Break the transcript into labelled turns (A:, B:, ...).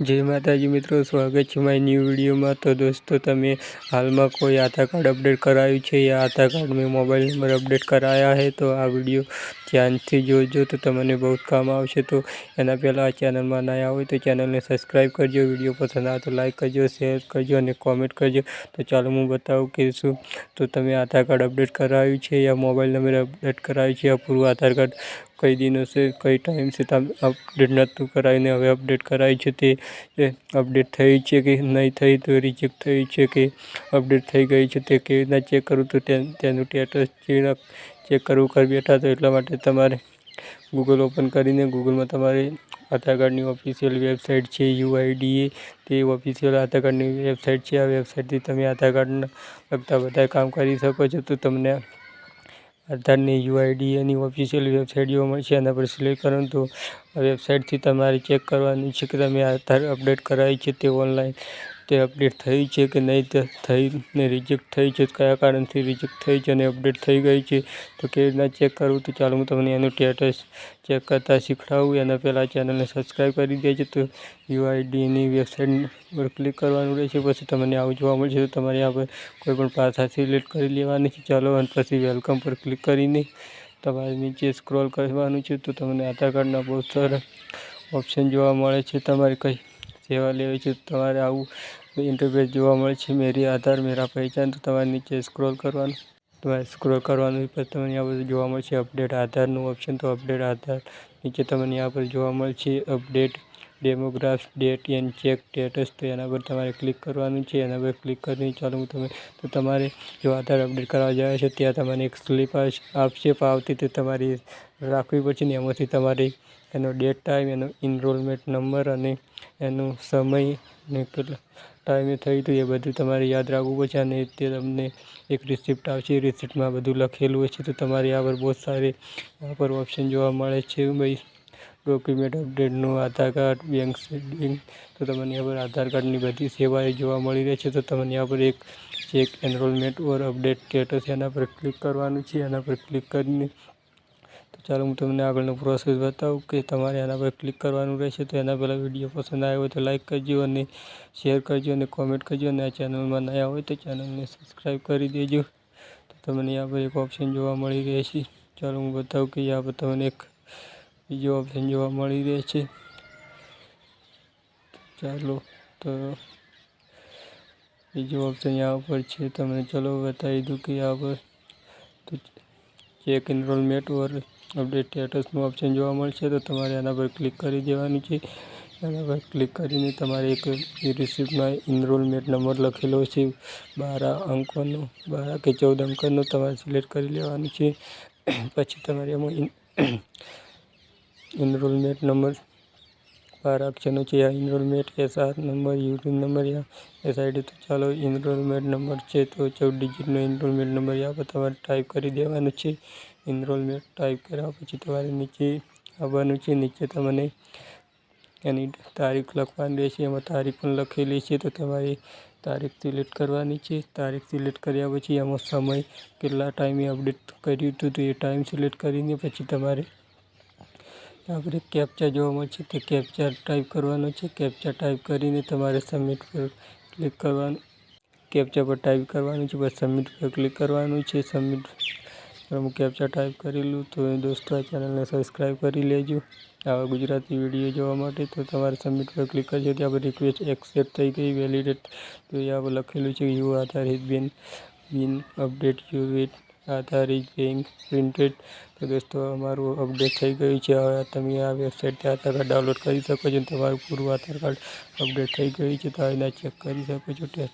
A: જય માતાજી મિત્રો, સ્વાગત છે મારી ન્યૂ વિડીયોમાં તો દોસ્તો, તમે હાલમાં કોઈ આધાર કાર્ડ અપડેટ કરાવ્યું છે? યા આધાર કાર્ડ મેં મોબાઈલ નંબર અપડેટ કરાયા છે? તો આ વીડિયો ધ્યાનથી જોજો. તો તમને બહુ કામ આવશે. તો એના પહેલાં આ ચેનલમાં ના હોય તો ચેનલને સબસ્ક્રાઈબ કરજો. વીડિયો પસંદ આવે તો લાઈક કરજો શેર કરજો અને કોમેન્ટ કરજો. તો ચાલો હું બતાવું કે શું? તો તમે આધાર કાર્ડ અપડેટ કરાવ્યું છે? યા મોબાઈલ નંબર અપડેટ કરાવ્યું છે? યા પૂરું આધાર કાર્ડ કઈ દિવસે કઈ ટાઈમ છે અપડેટ નહોતું કરાવીને હવે અપડેટ કરાવી છે તે અપડેટ થઈ છે કે નહીં થઈ, તો રિજેક્ટ થઈ છે કે અપડેટ થઈ ગઈ છે તે કેવી રીતના ચેક કરું, તો તેનું સ્ટેટસ ચેક કરવું કરી બેઠા તો એટલા માટે તમારે ગૂગલ ઓપન કરીને ગૂગલમાં તમારે આધાર કાર્ડની ઓફિશિયલ વેબસાઇટ છે યુઆઈડીએ તે ઓફિશિયલ આધાર કાર્ડની વેબસાઇટ છે. આ વેબસાઇટથી તમે આધાર કાર્ડના લગતા બધા કામ કરી શકો છો, તો તમને આધારની યુઆઈડી એની ઓફિશિયલ વેબસાઇટ મળશે એના પર સિલેક્ટ કરો તો વેબસાઇટથી તમારે ચેક કરવાનું છે કે તમે આધાર અપડેટ કરાવી છે તે ઓનલાઈન તે અપડેટ થઈ છે કે નહીં તે થઈને રિજેક્ટ થઈ છે કયા કારણથી રિજેક્ટ થઈ છે અને અપડેટ થઈ ગઈ છે, તો કેવી રીતના ચેક કરવું, તો ચાલો હું તમને એનું સ્ટેટસ ચેક કરતાં શીખડાવું. એના પહેલાં ચેનલને સબસ્ક્રાઈબ કરી દેજો, તો યુઆઈડીની વેબસાઇટ પર ક્લિક કરવાનું રહેશે, પછી તમને આવું જોવા મળશે, તો તમારે આ પર કોઈ પણ સિલેક્ટ કરી લેવાની છે. ચાલો અને પછી વેલકમ પર ક્લિક કરીને તમારે નીચે સ્ક્રોલ કરવાનું છે, તો તમને આધાર કાર્ડના બહુ સારા ઓપ્શન જોવા મળે છે. તમારે કઈ સેવા લેવી છે તમારે આવું ઇન્ટરફેસ જોવા મળે છે, મેરી આધાર, મેરા પહેચાન, તો તમારે નીચે સ્ક્રોલ કરવાનું. તમારે સ્ક્રોલ કરવાનું પછી તમને આ બધું જોવા મળશે અપડેટ આધારનું ઓપ્શન તો અપડેટ આધાર. નીચે તમને આ પર જોવા મળશે update demographics data and check status તો એના પર તમારે ક્લિક કરવાનું છે, એના પર ક્લિક કરીને ચાલુ તમે તો તમારે જો આધાર અપડેટ કરવા જાય છે, ત્યાં તમને એક સ્લીપ આપશે પાવતી તે તમારી રાખવી પડશે ને એમાંથી તમારે એનો ડેટ ટાઈમ એનો ઇનરોલમેન્ટ નંબર અને એનું સમય ને ટાઈમે થયું હતું એ બધું તમારે યાદ રાખવું પડશે અને તે તમને એક રિસિપ્ટ આવશે. એ રિસિપ્ટમાં બધું લખેલું હશે તો તમારે આ પર બહુ સારી આ પર ઓપ્શન જોવા મળે છે ભાઈ. ડોક્યુમેન્ટ અપડેટનું આધાર કાર્ડ બેંક સ્ટેટમેન્ટ તો તમને આ પર આધાર કાર્ડની બધી સેવાઓ જોવા મળી રહે છે તો તમને આ પર એક check enrolment or update status એના પર ક્લિક કરવાનું છે. એના પર ક્લિક કરીને તો ચાલો હું તમને આગળનો પ્રોસેસ બતાવું કે તમારે આના પર ક્લિક કરવાનું રહેશે તો એના પહેલાં વીડિયો પસંદ આવ્યો હોય તો લાઇક કરજો અને શેર કરજો અને કોમેન્ટ કરજો અને આ ચેનલમાં નયા હોય તો ચેનલને સબસ્ક્રાઈબ કરી દેજો. તો તમને આ પર એક ઓપ્શન જોવા મળી રહેશે. ચાલો હું બતાવું કે આ પર તમને એક બીજો ઓપ્શન જોવા મળી રહે છે ચાલો તો બીજો ઓપ્શન આ પર છે. તમને ચલો બતાવી દઉં કે આ પર ચેક એનરોલમેન્ટ ઓર અપડેટ સ્ટેટસનું ઓપ્શન જોવા મળશે તો તમારે આના પર ક્લિક કરી દેવાનું છે. એના પર ક્લિક કરીને તમારે એક રિસિપ્ટમાં ઇનરોલમેન્ટ નંબર લખેલો છે. બાર અંકોનો, બાર કે ચૌદ અંકોનો તમારે સિલેક્ટ કરી લેવાનું છે. પછી તમારે એમાં ઇનરોલમેન્ટ નંબર, બાર અક્ષરનો છે. આ enrolment SR number, YouTube number યા એસઆઈડી તો ચાલો ઇનરોલમેન્ટ નંબર છે તો ચૌદ ડિજિટનો ઇનરોલમેન્ટ નંબર યા પર તમારે ટાઈપ કરી દેવાનો છે. ઇનરોલમેન્ટ ટાઈપ કર્યા પછી તમારે નીચે આવવાનું છે. નીચે તમને એની તારીખ લખવાની રહેશે. એમાં તારીખ પણ લખેલી છે. તો તમારે તારીખ સિલેક્ટ કરવાની છે. તારીખ સિલેક્ટ કર્યા પછી એમાં સમય કેટલા ટાઈમે અપડેટ કર્યું હતું તો એ ટાઈમ સિલેક્ટ કરીને પછી તમારે આપણે કેપ્ચા જોવા મળશે તે કેપ્ચા ટાઈપ કરવાનો છે. કેપ્ચા ટાઈપ કરીને તમારે સબમિટ પર ક્લિક કરવાનું. કેપ્ચા પર ટાઈપ કરવાનું છે. બસ સબમિટ પર ક્લિક કરવાનું છે. સબમિટ હું કેપ્ચા ટાઈપ કરેલું તો દોસ્તો આ ચેનલને સબસ્ક્રાઈબ કરી લેજો. આવા ગુજરાતી વીડિયો જોવા માટે તો તમારે સબમિટ પર ક્લિક કરજો. ત્યાં પર રિક્વેસ્ટ એક્સેપ્ટ થઈ ગઈ વેલિડેટ તો એ આપણે લખેલું છે યુ આધારિત બિન બિન અપડેટ યુ વિથ આધારિત બેંક પ્રિન્ટેડ તો દોસ્તો અમારું અપડેટ થઈ ગયું છે. હવે તમે આ વેબસાઇટથી આધાર કાર્ડ ડાઉનલોડ કરી શકો છો તમારું પૂરું આધાર કાર્ડ અપડેટ થઈ ગયું છે. તો આવીને ચેક કરી શકો છો. ટેસ્ટ